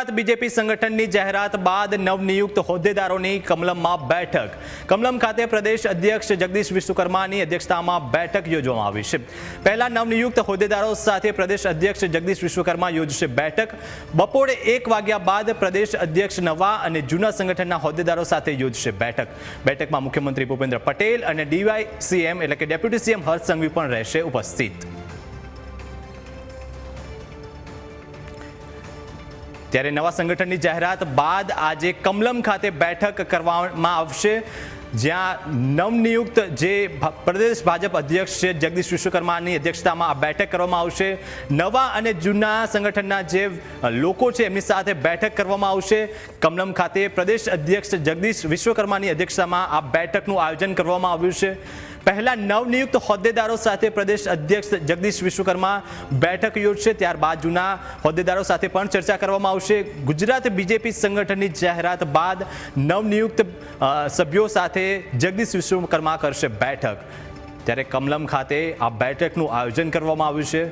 Gujarat BJP સંગઠનની જાહેરાત બાદ નવનિયુક્ત હોદ્દેદારોની કમલમમાં બેઠક. કમલમ ખાતે પ્રદેશ અધ્યક્ષ જગદીશ વિશ્વકર્માની અધ્યક્ષતામાં બેઠક યોજવામાં આવી છે. પહેલા નવનિયુક્ત હોદ્દેદારો સાથે પ્રદેશ અધ્યક્ષ જગદીશ વિશ્વકર્મા યોજશે બેઠક. બપોરે એક વાગ્યા બાદ પ્રદેશ અધ્યક્ષ નવા અને જૂના સંગઠનના હોદ્દેદારો સાથે યોજશે બેઠક. બેઠકમાં મુખ્યમંત્રી ભૂપેન્દ્ર પટેલ અને ડીવાય સીએમ એટલે કે ડેપ્યુટી સીએમ હર્ષ સંઘવી પણ રહેશે ઉપસ્થિત. ત્યારે નવા સંગઠનની જાહેરાત બાદ આજે કમલમ ખાતે બેઠક કરવામાં આવશે. જ્યાં નવનિયુક્ત જે પ્રદેશ ભાજપ અધ્યક્ષ છે જગદીશ વિશ્વકર્માની અધ્યક્ષતામાં આ બેઠક કરવામાં આવશે. નવા અને જૂના સંગઠનના જે લોકો છે એમની સાથે બેઠક કરવામાં આવશે. કમલમ ખાતે પ્રદેશ અધ્યક્ષ જગદીશ વિશ્વકર્માની અધ્યક્ષતામાં આ બેઠકનું આયોજન કરવામાં આવ્યું છે. પહેલા નવનિયુક્ત હોદ્દેદારો સાથે પ્રદેશ અધ્યક્ષ જગદીશ વિશ્વકર્મા બેઠક યોજશે. ત્યારબાદ જૂના હોદ્દેદારો સાથે પણ ચર્ચા કરવામાં આવશે. ગુજરાત બીજેપી સંગઠનની જાહેરાત બાદ નવનિયુક્ત સભ્યો સાથે જગદીશ વિશ્વકર્મા કરશે બેઠક. ત્યારે કમલમ ખાતે આ બેઠકનું આયોજન કરવામાં આવ્યું છે,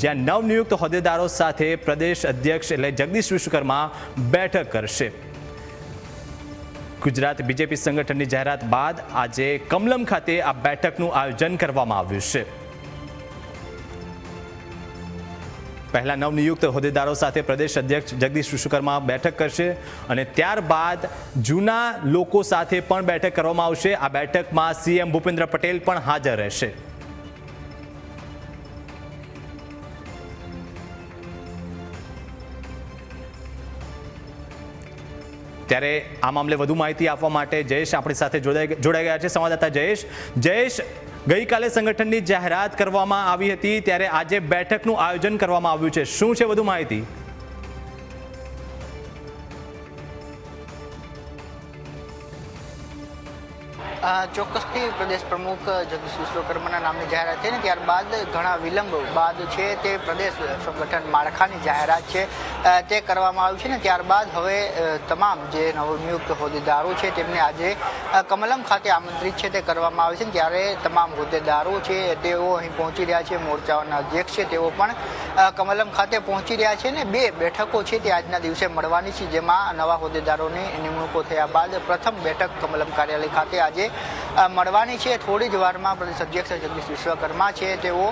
જ્યાં નવનિયુક્ત હોદ્દેદારો સાથે પ્રદેશ અધ્યક્ષ એટલે જગદીશ વિશ્વકર્મા બેઠક કરશે. ગુજરાત બીજેપી સંગઠનની જાહેરાત બાદ આજે કમલમ ખાતે આ બેઠકનું આયોજન કરવામાં આવ્યું છે. પહેલા નવનિયુક્ત હોદ્દેદારો સાથે પ્રદેશ અધ્યક્ષ જગદીશ વિશ્વકર્મા બેઠક કરશે અને ત્યારબાદ જૂના લોકો સાથે પણ બેઠક કરવામાં આવશે. આ બેઠકમાં સીએમ ભૂપેન્દ્ર પટેલ પણ હાજર રહેશે. ત્યારે આ મામલે વધુ માહિતી આપવા માટે જયેશ આપણી સાથે જોડાઈ ગયા છે. સંવાદદાતા જયેશ જયેશ, ગઈકાલે સંગઠનની જાહેરાત કરવામાં આવી હતી, ત્યારે આજે બેઠકનું આયોજન કરવામાં આવ્યું છે. શું છે વધુ માહિતી? ચોક્કસથી પ્રદેશ પ્રમુખ જગદીશ વિશ્વકર્માના નામની જાહેરાત થઈ ને ત્યારબાદ ઘણા વિલંબ બાદ છે તે પ્રદેશ સંગઠન માળખાની જાહેરાત છે. તે કરવામાં આવ્યું છે ને ત્યારબાદ હવે તમામ જે નવનિયુક્ત હોદ્દેદારો છે તેમને આજે કમલમ ખાતે આમંત્રિત છે તે કરવામાં આવે છે ત્યારે તમામ હોદ્દેદારો છે તેઓ અહીં પહોંચી રહ્યા છે મોરચાઓના અધ્યક્ષ છે તેઓ પણ કમલમ ખાતે પહોંચી રહ્યા છે ને બે બેઠકો છે તે આજના દિવસે મળવાની છે જેમાં નવા હોદ્દેદારોની નિમણૂકો થયા બાદ પ્રથમ બેઠક કમલમ કાર્યાલય ખાતે આજે મળવાની છે. થોડી જ વારમાં પ્રદેશ અધ્યક્ષ જગદીશ વિશ્વકર્મા છે. તેઓ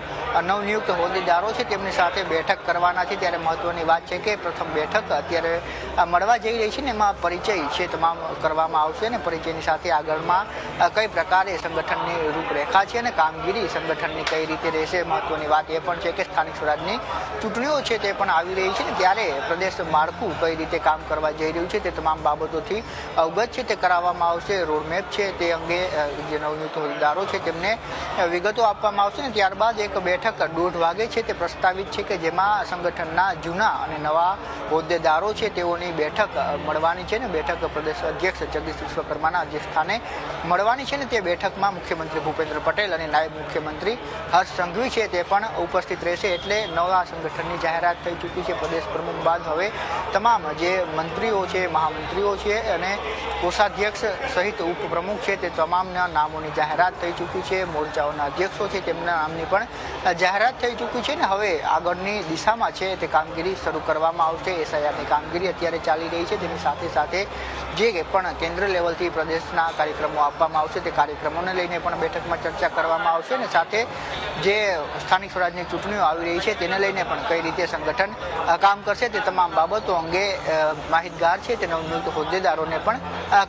નવનિયુક્ત હોદ્દેદારો છે. તેમની સાથે બેઠક કરવાના છે. ત્યારે મહત્વની વાત છે કે પ્રથમ બેઠક અત્યારે મળવા જઈ રહી છે ને એમાં પરિચય છે તમામ કરવામાં આવશે ને પરિચયની સાથે આગળમાં કઈ પ્રકારે સંગઠનની રૂપરેખા છે અને કામગીરી સંગઠનની કઈ રીતે રહેશે મહત્વની વાત એ પણ છે કે સ્થાનિક સ્વરાજની ચૂંટણીઓ છે તે પણ આવી રહી છે ને ત્યારે પ્રદેશ માળખું કઈ રીતે કામ કરવા જઈ રહ્યું છે તે તમામ બાબતોથી અવગત છે. તે કરાવવામાં આવશે. રોડમેપ છે તે અંગે અ, જે નવનીત હોદ્દેદારો છે તેમને વિગતો આપવામાં આવશે ને ત્યારબાદ એક બેઠક દોઢ વાગે છે તે પ્રસ્તાવિત છે કે જેમાં સંગઠનના જૂના અને નવા હોદ્દેદારો છે તેઓની બેઠક મળવાની છે ને બેઠક પ્રદેશ અધ્યક્ષ જગદીશ વિશ્વકર્માના અધ્યક્ષ સ્થાને મળવાની છે ને તે બેઠકમાં મુખ્યમંત્રી ભૂપેન્દ્ર પટેલ અને નાયબ મુખ્યમંત્રી હર્ષ સંઘવી છે તે પણ ઉપસ્થિત રહેશે એટલે નવા સંગઠનની જાહેરાત થઈ ચૂકી છે પ્રદેશ પ્રમુખ બાદ હવે તમામ જે મંત્રીઓ છે મહામંત્રીઓ છે અને કોષાધ્યક્ષ સહિત ઉપપ્રમુખ છે તે તમામના નામોની જાહેરાત થઈ ચૂકી છે. મોરચાઓના અધ્યક્ષો છે તેમના નામની પણ જાહેરાત થઈ ચૂકી છે ને હવે આગળની દિશામાં છે તે કામગીરી શરૂ કરવામાં આવશે. એસઆઈઆરની કામગીરી અત્યારે ચાલી રહી છે. તેની સાથે સાથે જે પણ કેન્દ્ર લેવલથી પ્રદેશના કાર્યક્રમો આપવામાં આવશે તે કાર્યક્રમોને લઈને પણ બેઠકમાં ચર્ચા કરવામાં આવશે અને સાથે જે સ્થાનિક સ્વરાજની ચૂંટણીઓ આવી રહી છે તેને લઈને પણ કઈ રીતે સંગઠન કામ કરશે તે તમામ બાબતો અંગે માહિતગાર છે તે નવનિયુક્ત હોદ્દેદારોને પણ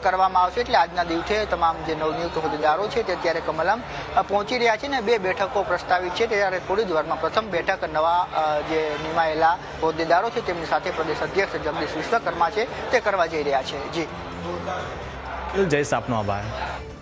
કરવામાં આવશે. એટલે આજના દિવસે તમામ જે નવનિયુક્ત હોદ્દેદારો છે તે અત્યારે કમલમ પહોંચી રહ્યા છે ને બે બેઠકો પ્રસ્તાવિત છે. ત્યારે થોડી જ પ્રથમ બેઠક નવા જે નિમાયેલા હોદ્દેદારો છે તેમની સાથે પ્રદેશ અધ્યક્ષ જગદીશ વિશ્વકર્મા છે તે કરવા જઈ રહ્યા છે. જી. જયેશ આપનો આભાર.